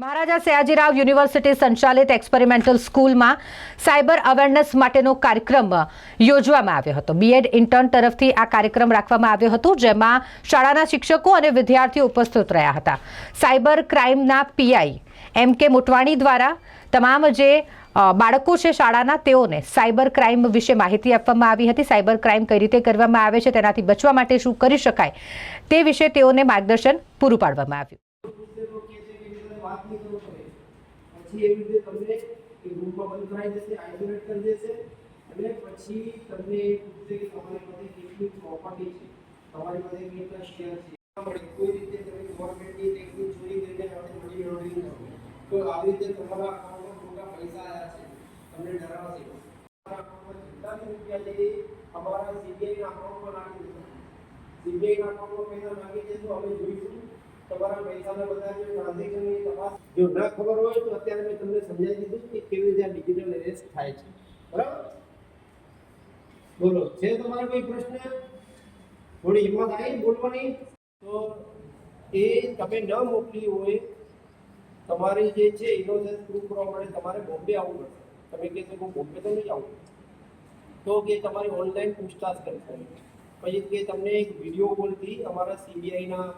મહારાજા Sayajirao university સંચાલિત experimental સ્કૂલમાં cyber awareness માટેનો કાર્યક્રમ યોજવામાં આવ્યો હતો. બીએડ ઇન્ટર્ન તરફથી આ કાર્યક્રમ રાખવામાં આવ્યો હતો, જેમાં શાળાના શિક્ષકો અને વિદ્યાર્થીઓ ઉપસ્થિત રહ્યા હતા. સાયબર ક્રાઇમના પીઆઈ એમ કે મોટવાણી દ્વારા તમામ જે બાળકો છે શાળાના, તેઓને સાયબર ક્રાઇમ વિશે માહિતી આપવામાં આવી હતી. સાયબર ક્રાઇમ કઈ રીતે કરવામાં આવે છે, તેનાથી બચવા માટે શું કરી શકાય તે વિશે તેઓને માર્ગદર્શન પૂરું પાડવામાં આવ્યું. વાત નહીં કરો તમે પછી એવી રીતે તમને એક રૂમમાં બંધ કરાવી દેશે આઇસોલેટ કરી દેશે અને પછી તમને એ પૂછશે કે તમારી પાસે કેટલી પ્રોપર્ટી છે તમારી પાસે કેટલા શેર છે પણ કોઈ રીતે તમે ગવર્મેન્ટની ટેક્સની ચોરી કરીને આપણે મની લોન્ડરિંગ કરો તો આવી રીતે તમારા અકાઉન્ટમાં મોટા પૈસા આવ્યા છે તમને ડરાવશે તમારા અકાઉન્ટમાં જેટલા બી રૂપિયા છે એ અમારા સીબીઆઈના અકાઉન્ટમાં નાખી દેશો સીબીઆઈના અકાઉન્ટમાં પૈસા નાખી દેશો અમે જોઈશું તમારા પૈસાના બધા જે ન ખબર હોય તો અત્યારે મેં તમને સમજાવી દીધું કે કેવી રીતે આ ડિજિટલ એરેસ્ટ થાય છે. બરાબર? બોલો, છે તમારો કોઈ પ્રશ્ન? થોડી હિંમત આવી બોલવાની? તો એ તમે ન મોકલી હોય, તમારી જે છે ઇનોસેન્સ પ્રૂફ કરવા માટે તમારે બોમ્બે આવવું પડશે. તમે કહેશો કે બોમ્બે તો નહીં આવું. તો કે તમારી ઓનલાઈન પૂછતાછ કરશે પછી કે તમને એક વીડિયો કોલથી અમારા સીબીઆઈના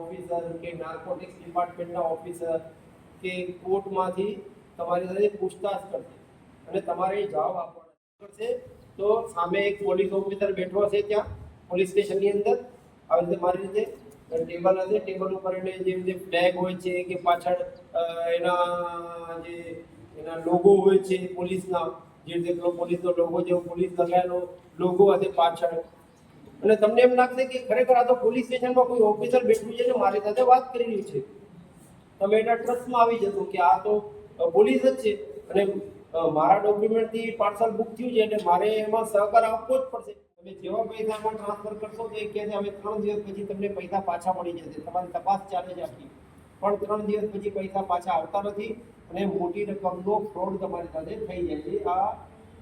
ઓફિસર કે નાર્કોટિક્સ ડિપાર્ટમેન્ટના ઓફિસર કે કોર્ટમાંથી તમારી સાથે પૂછતાછ કરશે. અને તમારે જવાબ આપવાનો કરશે તો સામે એક પોલીસ ઓફિસર બેઠો હશે ત્યાં, પોલીસ સ્ટેશનની અંદર. આવી રીતે મારી રીતે ટેબલ હશે. ટેબલ ઉપર એને જે રીતે ફ્લેગ હોય છે કે પાછળ એના જે, એના લોગો હોય છે પોલીસના જે રીતે પોલીસનો લોગો જેવો પોલીસ લગાવેલો લોગો હશે પાછળ. અને તમને એમ લાગશે કે ખરેખર આ તો પોલીસ સ્ટેશનમાં કોઈ ઓફિસર બેઠું છે ને મારી સાથે વાત કરી રહ્યું છે. તમે એના ટ્રસ્ટમાં આવી જશો કે આ તો પોલીસ જ છે. અને મારા ડોક્યુમેન્ટથી પાર્સલ બુક થયું છે એટલે મારે એમાં સહકાર આપવો જ પડશે. તમે જેવા પૈસામાં ટ્રાન્સફર કરશો તો એ કહે છે હવે ત્રણ દિવસ પછી તમને પૈસા પાછા મળી જશે. તમારી તપાસ ચાલે છે આખી. પણ ત્રણ દિવસ પછી પૈસા પાછા આવતા નથી અને મોટી રકમનો ફ્રોડ તમારી સાથે થઈ જાય છે. આ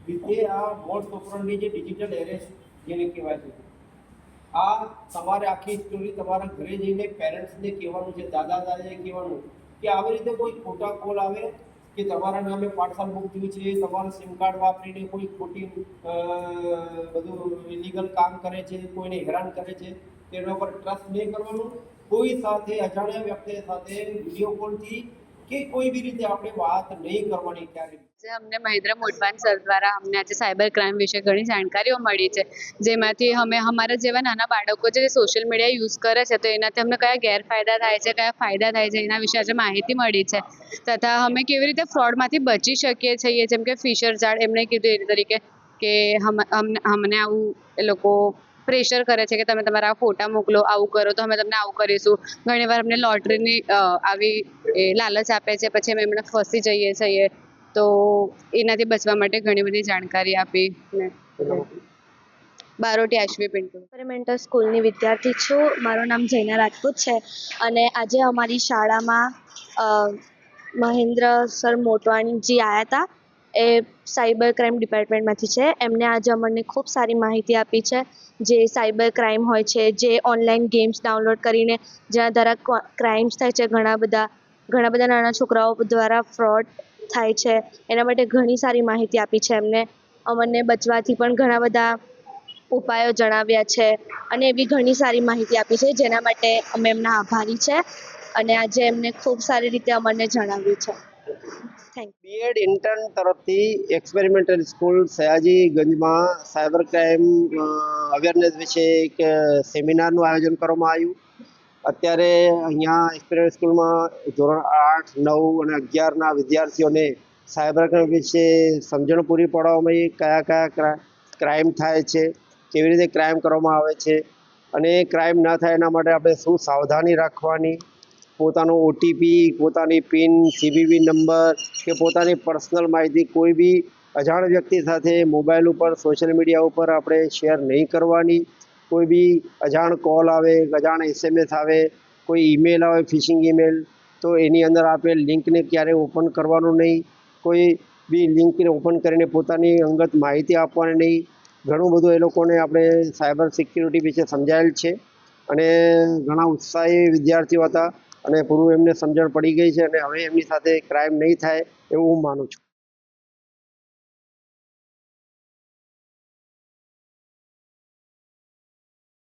રીતે આ મોડ ઓપરણની જે ડિજિટલ એરેસ્ટ જેને કહેવાય છે. તમારે આખી સ્ટોરી તમારા ઘરે જઈને પેરેન્ટ્સને કહેવાનું છે દાદા દાદાએ કહેવાનું કે આવી રીતે કોઈ ખોટા કોલ આવે કે તમારા નામે પાર્સલ બુક થયું છે, તમારું સિમ કાર્ડ વાપરીને કોઈ ખોટી બધું ઇલીગલ કામ કરે છે, કોઈને હેરાન કરે છે, તેના પર ટ્રસ્ટ નહીં કરવાનું. કોઈ સાથે, અજાણ્યા વ્યક્તિ સાથે વીડિયો કોલથી કે કોઈ બી રીતે આપણે વાત નહીં કરવાની ક્યારે અમને મહેન્દ્ર મોટવાન સર દ્વારા અમને આજે સાયબર ક્રાઇમ વિશે ઘણી જાણકારીઓ મળી છે, જેમાંથી અમે અમારા જેવા નાના બાળકો જે સોશિયલ મીડિયા યુઝ કરે છે, તો એનાથી અમને કયા ગેરફાયદા થાય છે, કયા ફાયદા થાય છે, એના વિશે આજે માહિતી મળી છે. તથા અમે કેવી રીતે ફ્રોડમાંથી બચી શકીએ છીએ, જેમ કે ફિશર ઝાડ એમણે કીધું એ તરીકે કે અમને આવું એ લોકો પ્રેશર કરે છે કે તમે તમારા ફોટા મોકલો, આવું કરો, તો અમે તમને આવું કરીશું. ઘણીવાર અમને લોટરીની આવી લાલચ આપે છે, પછી અમે એમણે ફસી જઈએ છીએ. તો એનાથી બચવા માટે ઘણી બધી જાણકારી આપી બારોટી આશ્વી પિન્ટુ. એક્સપેરિમેન્ટલ સ્કૂલની વિદ્યાર્થી છું. મારું નામ જૈના રાજપૂત છે. અને આજે અમારી શાળામાં મહેન્દ્ર સર મોટવાણીજી આવ્યા હતા. એ સાયબર ક્રાઇમ ડિપાર્ટમેન્ટમાંથી છે. એમને આજે અમને ખૂબ સારી માહિતી આપી છે જે સાયબર ક્રાઇમ હોય છે, જે ઓનલાઈન ગેમ્સ ડાઉનલોડ કરીને જ્યાં દ્વારા ક્રાઇમ્સ થાય છે ઘણા બધા ઘણા બધા નાના છોકરાઓ દ્વારા ફ્રોડ થાય છે. એના માટે ઘણી સારી માહિતી આપી છે એમને. અમને બચવાથી પણ ઘણા બધા ઉપાયો જણાવ્યા છે અને એવી ઘણી સારી માહિતી આપી છે જેના માટે અમે એમના આભારી છે અને આજે એમને ખૂબ સારી રીતે અમને જણાવ્યું છે. બીએડ ઇન્ટર્ન તરફથી એક્સપેરિમેન્ટલ સ્કૂલ સયાજીગંજમાં સાયબર ક્રાઇમ અવેરનેસ વિશે એક સેમિનારનું આયોજન કરવામાં આવ્યું. અત્યારે અહીંયા એક્સપેરિમેન્ટલ સ્કૂલમાં ધોરણ આઠ, નવ અને અગિયારના વિદ્યાર્થીઓને સાયબર ક્રાઇમ વિશે સમજણ પૂરી પાડવામાં કયા કયા ક્રાઇમ થાય છે, કેવી રીતે ક્રાઇમ કરવામાં આવે છે અને ક્રાઇમ ન થાય એના માટે આપણે શું સાવધાની રાખવાની પોતાનો ઓટીપી પોતાની પિન સીવીવી નંબર કે પોતાની પર્સનલ માહિતી કોઈ બી અજાણ વ્યક્તિ સાથે મોબાઈલ ઉપર, સોશિયલ મીડિયા ઉપર આપણે શેર નહીં કરવાની. કોઈ બી અજાણ કોલ આવે, અજાણ એસએમએસ આવે, કોઈ ઈમેલ આવે, ફિશિંગ ઈમેલ, તો એની અંદર આપેલ લિંકને ક્યારેય ઓપન કરવાનું નહીં. કોઈ બી લિંકને ઓપન કરીને પોતાની અંગત માહિતી આપવાની નહીં. ઘણું બધું એ લોકોને આપણે સાયબર સિક્યુરિટી વિશે સમજાયેલ છે. અને ઘણા ઉત્સાહી વિદ્યાર્થીઓ હતા. અને પૂરું એમને સમજણ પડી ગઈ છે અને હવે એમની સાથે ક્રાઇમ નહીં થાય એવું હું માનું છું.